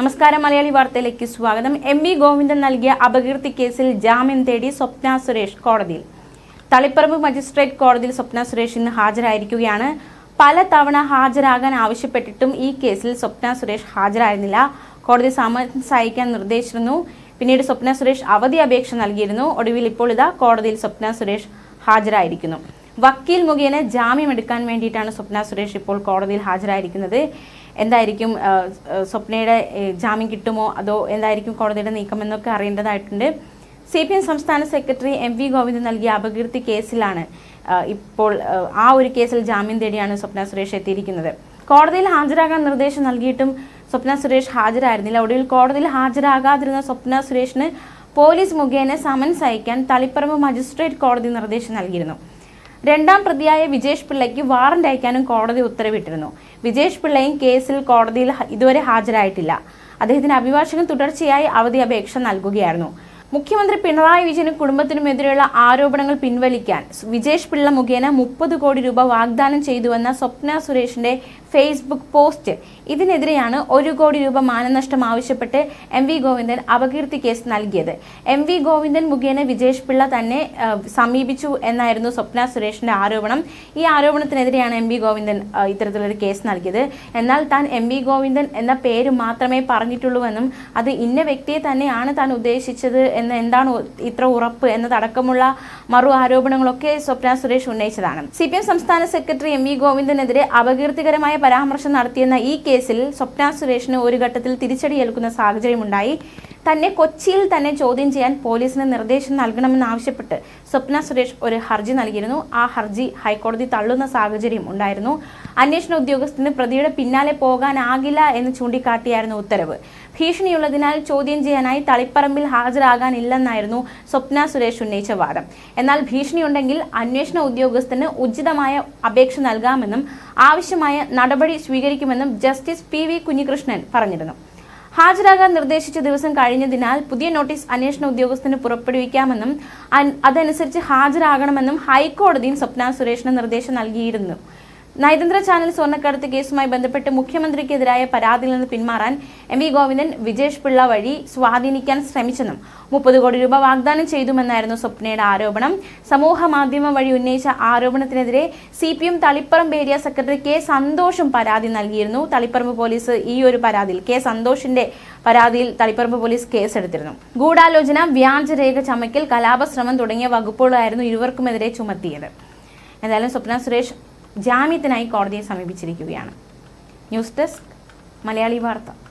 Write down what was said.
നമസ്കാരം മലയാളി വാർത്തയിലേക്ക് സ്വാഗതം. എം വി ഗോവിന്ദൻ നൽകിയ അപകീർത്തി കേസിൽ ജാമ്യം തേടി സ്വപ്ന സുരേഷ് കോടതിയിൽ. തളിപ്പറമ്പ് മജിസ്ട്രേറ്റ് കോടതിയിൽ സ്വപ്ന സുരേഷ് ഇന്ന് ഹാജരായിരിക്കുകയാണ്. പല തവണ ഹാജരാകാൻ ആവശ്യപ്പെട്ടിട്ടും ഈ കേസിൽ സ്വപ്ന സുരേഷ് ഹാജരായിരുന്നില്ല. കോടതി സമൻസ് നിർദ്ദേശിച്ചിരുന്നു. പിന്നീട് സ്വപ്ന സുരേഷ് അവധി അപേക്ഷ നൽകിയിരുന്നു. ഒടുവിൽ ഇപ്പോൾ ഇതാ കോടതിയിൽ സ്വപ്ന സുരേഷ് ഹാജരായിരിക്കുന്നു. വക്കീൽ മുഖേന ജാമ്യം എടുക്കാൻ വേണ്ടിയിട്ടാണ് സ്വപ്ന സുരേഷ് ഇപ്പോൾ കോടതിയിൽ ഹാജരായിരിക്കുന്നത്. എന്തായിരിക്കും സ്വപ്നയുടെ ജാമ്യം കിട്ടുമോ അതോ എന്തായിരിക്കും കോടതിയുടെ നീക്കം എന്നൊക്കെ അറിയേണ്ടതായിട്ടുണ്ട്. സി പി എം സംസ്ഥാന സെക്രട്ടറി എം വി ഗോവിന്ദൻ നൽകിയ അപകീർത്തി കേസിലാണ് ഇപ്പോൾ ആ ഒരു കേസിൽ ജാമ്യം തേടിയാണ് സ്വപ്ന സുരേഷ് എത്തിയിരിക്കുന്നത്. കോടതിയിൽ ഹാജരാകാൻ നിർദ്ദേശം നൽകിയിട്ടും സ്വപ്ന സുരേഷ് ഹാജരായിരുന്നില്ല. ഒടുവിൽ കോടതിയിൽ ഹാജരാകാതിരുന്ന സ്വപ്ന സുരേഷിന് പോലീസ് മുഖേന സമൻസ് അയക്കാൻ തളിപ്പറമ്പ് മജിസ്ട്രേറ്റ് കോടതി നിർദ്ദേശം നൽകിയിരുന്നു. രണ്ടാം പ്രതിയായ വിജേഷ് പിള്ളയ്ക്ക് വാറന്റ് അയക്കാനും കോടതി ഉത്തരവിട്ടിരുന്നു. വിജേഷ് പിള്ളയും കേസിൽ കോടതിയിൽ ഇതുവരെ ഹാജരായിട്ടില്ല. അദ്ദേഹത്തിന് അഭിഭാഷകൻ തുടർച്ചയായി അവധി അപേക്ഷ നൽകുകയായിരുന്നു. മുഖ്യമന്ത്രി പിണറായി വിജയനും കുടുംബത്തിനുമെതിരെയുള്ള ആരോപണങ്ങൾ പിൻവലിക്കാൻ വിജേഷ് പിള്ള മുഖേന മുപ്പത് കോടി രൂപ വാഗ്ദാനം ചെയ്തുവെന്ന സ്വപ്ന സുരേഷിന്റെ ഫേസ്ബുക്ക് പോസ്റ്റ് ഇതിനെതിരെയാണ് ഒരു കോടി രൂപ മാനനഷ്ടം ആവശ്യപ്പെട്ട് എം വി ഗോവിന്ദൻ അപകീർത്തി കേസ് നൽകിയത്. എം വി ഗോവിന്ദൻ മുഖേന വിജേഷ് പിള്ള തന്നെ സമീപിച്ചു എന്നായിരുന്നു സ്വപ്ന സുരേഷിന്റെ ആരോപണം. ഈ ആരോപണത്തിനെതിരെയാണ് എം വി ഗോവിന്ദൻ ഇത്തരത്തിലൊരു കേസ് നൽകിയത്. എന്നാൽ താൻ എം വി ഗോവിന്ദൻ എന്ന പേര് മാത്രമേ പറഞ്ഞിട്ടുള്ളൂവെന്നും അത് ഇന്ന വ്യക്തിയെ തന്നെയാണ് താൻ ഉദ്ദേശിച്ചത് എന്ന് എന്താണ് ഇത്ര ഉറപ്പ് എന്നതടക്കമുള്ള മറു ആരോപണങ്ങളൊക്കെ സ്വപ്ന സുരേഷ് ഉന്നയിച്ചതാണ്. സി സംസ്ഥാന സെക്രട്ടറി എം വി ഗോവിന്ദനെതിരെ അപകീർത്തികരമായ പരാമർശം നടത്തിയെന്ന ഈ കേസിൽ സ്വപ്ന സുരേഷിന് ഒരു ഘട്ടത്തിൽ തിരിച്ചടിയേൽക്കുന്ന സാഹചര്യമുണ്ടായി. തന്നെ കൊച്ചിയിൽ തന്നെ ചോദ്യം ചെയ്യാൻ പോലീസിന് നിർദ്ദേശം നൽകണമെന്നാവശ്യപ്പെട്ട് സ്വപ്ന സുരേഷ് ഒരു ഹർജി നൽകിയിരുന്നു. ആ ഹർജി ഹൈക്കോടതി തള്ളുന്ന സാഹചര്യം ഉണ്ടായിരുന്നു. അന്വേഷണ ഉദ്യോഗസ്ഥന് പ്രതിയുടെ പിന്നാലെ പോകാനാകില്ല എന്ന് ചൂണ്ടിക്കാട്ടിയായിരുന്നു ഉത്തരവ്. ഭീഷണിയുള്ളതിനാൽ ചോദ്യം ചെയ്യാനായി തളിപ്പറമ്പിൽ ഹാജരാകാനില്ലെന്നായിരുന്നു സ്വപ്ന സുരേഷ് ഉന്നയിച്ച വാദം. എന്നാൽ ഭീഷണിയുണ്ടെങ്കിൽ അന്വേഷണ ഉദ്യോഗസ്ഥന് ഉചിതമായ അപേക്ഷ നൽകാമെന്നും ആവശ്യമായ നടപടി സ്വീകരിക്കുമെന്നും ജസ്റ്റിസ് പി വി കുഞ്ഞികൃഷ്ണൻ പറഞ്ഞിരുന്നു. ഹാജരാകാൻ നിർദ്ദേശിച്ച ദിവസം കഴിഞ്ഞതിനാൽ പുതിയ നോട്ടീസ് അന്വേഷണ ഉദ്യോഗസ്ഥന് പുറപ്പെടുവിക്കാമെന്നും അതനുസരിച്ച് ഹാജരാകണമെന്നും ഹൈക്കോടതിയും സ്വപ്ന സുരേഷിന് നിർദ്ദേശം നൽകിയിരുന്നു. നയതന്ത്ര ചാനൽ സ്വർണക്കടത്ത് കേസുമായി ബന്ധപ്പെട്ട് മുഖ്യമന്ത്രിക്കെതിരായ പരാതിയിൽ നിന്ന് പിന്മാറാൻ എം വി ഗോവിന്ദൻ വിജേഷ് പിള്ള വഴി സ്വാധീനിക്കാൻ ശ്രമിച്ചെന്നും മുപ്പത് കോടി രൂപ വാഗ്ദാനം ചെയ്തുമെന്നായിരുന്നു സ്വപ്നയുടെ ആരോപണം. സമൂഹ മാധ്യമം വഴി ഉന്നയിച്ച ആരോപണത്തിനെതിരെ C P M Taliparamba area secretary K സന്തോഷും പരാതി നൽകിയിരുന്നു. തളിപ്പറമ്പ് പോലീസ് ഈ ഒരു പരാതിയിൽ കെ സന്തോഷിന്റെ പരാതിയിൽ തളിപ്പറമ്പ് പോലീസ് കേസെടുത്തിരുന്നു. ഗൂഢാലോചന വ്യാജരേഖ ചമയ്ക്കൽ കലാപശ്രമം തുടങ്ങിയ വകുപ്പുകളായിരുന്നു ഇരുവർക്കുമെതിരെ ചുമത്തിയത്. എന്തായാലും സ്വപ്ന സുരേഷ് ജാമ്യത്തിനായി കോടതിയെ സമീപിച്ചിരിക്കുകയാണ്. ന്യൂസ് ഡെസ്ക് മലയാളി വാർത്ത.